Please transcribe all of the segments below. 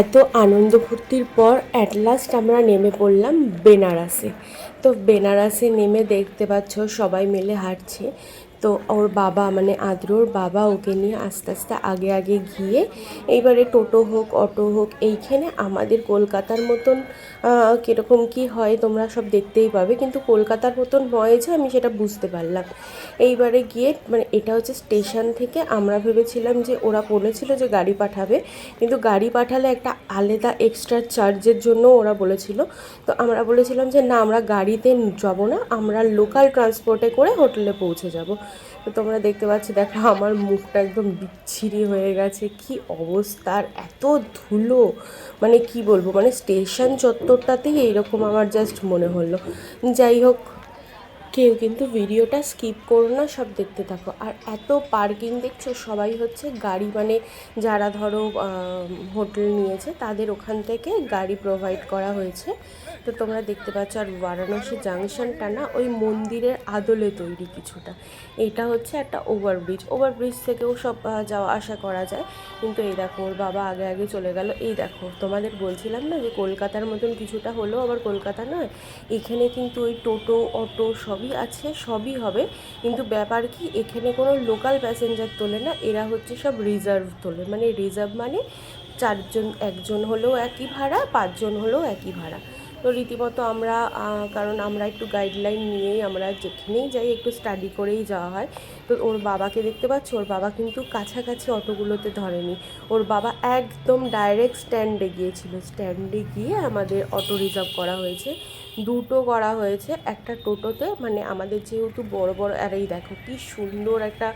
এত আনন্দ ফুর্তির পর at last আমরা নেমে পড়লাম বেনারসে। তো বেনারসে নেমে দেখতে পাচ্ছ সবাই মিলে হাঁটছে। তো ওর বাবা মানে আদ্রর বাবা ওকে নিয়ে আস্তে আস্তে আগে আগে গিয়ে এইবারে টোটো হোক, অটো হোক, এইখানে আমাদের কলকাতার মতন কীরকম কী হয় তোমরা সব দেখতেই পাবে। কিন্তু কলকাতার মতন নয় যে আমি সেটা বুঝতে পারলাম। এইবারে গিয়ে মানে এটা হচ্ছে স্টেশন থেকে আমরা ভেবেছিলাম যে ওরা বলেছিল যে গাড়ি পাঠাবে। কিন্তু গাড়ি পাঠালে একটা আলাদা এক্সট্রা চার্জের জন্য ওরা বলেছিল। তো আমরা বলেছিলাম যে না, আমরা গাড়িতে যাব না, আমরা লোকাল ট্রান্সপোর্টে করে হোটেলে পৌঁছে যাব। তো তোমরা দেখতে পাচ্ছ, দেখো আমার মুখটা একদম বিচ্ছিরি হয়ে গেছে। কি অবস্থার এত ধুলো। মানে কি বলব? মানে স্টেশন চত্বরটাতেই এইরকম আমার জাস্ট মনে হলো। যাই হোক কেউ কিন্তু ভিডিওটা স্কিপ করো না, সব দেখতে থাকো। আর এত পার্কিং দেখছ, সবাই হচ্ছে গাড়ি মানে যারা ধরো হোটেল নিয়েছে, তাদের ওখান থেকে গাড়ি প্রোভাইড করা হয়েছে। তো তোমরা দেখতে পাচ্ছ, আর বারাণসী জাংশনটা না, ওই মন্দিরের আদলে তৈরি কিছুটা। এটা হচ্ছে একটা ওভারব্রিজ ওভারব্রিজ থেকেও সব যাওয়া, আসা করা যায়। কিন্তু এই দেখো, ওর বাবা আগে আগে চলে গেল। এই দেখো, তোমাদের বলছিলাম না যে কলকাতার মতন কিছুটা হলেও আবার কলকাতা নয়? এখানে কিন্তু ওই টোটো, অটো সবই আছে, সবই হবে। কিন্তু ব্যাপার কি, এখানে কোনো লোকাল প্যাসেঞ্জার তোলে না, এরা হচ্ছে সব রিজার্ভ তোলে। মানে রিজার্ভ মানে চারজন, একজন হলেও একই ভাড়া, পাঁচজন হলেও একই ভাড়া। তো রীতিমতো আমরা কারণ আমরা একটু গাইডলাইন নিয়েই আমরা যেখানেই যাই একটু স্টাডি করেই যাওয়া হয়। তো ওর বাবাকে দেখতে পাচ্ছ? ওর বাবা কিন্তু কাছাকাছি অটোগুলোতে ধরেনি। ওর বাবা একদম ডাইরেক্ট স্ট্যান্ডে গিয়েছিল। স্ট্যান্ডে গিয়ে আমাদের অটো রিজার্ভ করা হয়েছে। দুটো করা হয়েছে। একটা টোটোতে মানে আমাদের যেহেতু বড় বড়, আর এই দেখো কি সুন্দর একটা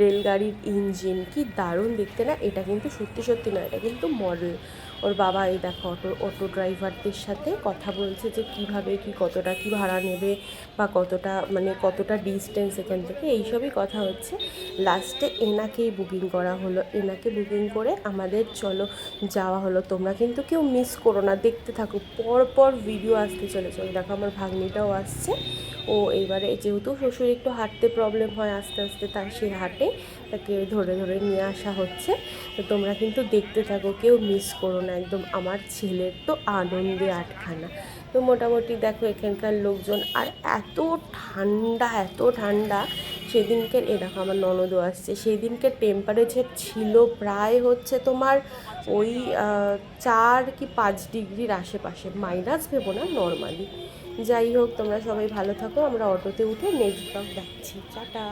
রেলগাড়ির ইঞ্জিন কি দারুণ দেখতে না? এটা কিন্তু সত্যি সত্যি নয় এটা কিন্তু মডেল ওর বাবা, এই দেখো, অটো অটো ড্রাইভারদের সাথে কথা বলছে যে কীভাবে কি, কতটা কি ভাড়া নেবে বা কতটা মানে কতটা ডিস্টেন্স এখান থেকে, এইসবই কথা হচ্ছে। লাস্টে এনাকেই বুকিং করা হলো। এনাকে বুকিং করে আমাদের, চলো, যাওয়া হলো। তোমরা কিন্তু কেউ মিস করো না। দেখতে থাকো। পর পর ভিডিও আসতে চলেছে। ওই দেখো, আমার ভাগ্নিটাও আসছে। ও এইবারে যেহেতু শ্বশুর একটু হাঁটতে প্রবলেম হয় আস্তে আস্তে তার সে হাঁটে। তাকে ধরে ধরে নিয়ে আসা হচ্ছে। তো তোমরা কিন্তু দেখতে থাকো, কেউ মিস করো না। একদম আমার ছেলের তো আনন্দে আটখানা। তো মোটামুটি দেখো এখানকার লোকজন, আর এত ঠান্ডা এত ঠান্ডা সেদিনকে এ দেখো আমার ননদও আসছে সেদিনকে টেম্পারেচার ছিল প্রায় হচ্ছে তোমার ওই চার কি পাঁচ ডিগ্রির আশেপাশে মাইনাস ভেবো না নর্মালি যাই হোক, তোমরা সবাই ভালো থাকো, আমরা অটোতে উঠে নেক্সট ব্লগ দেখছি। টাটা।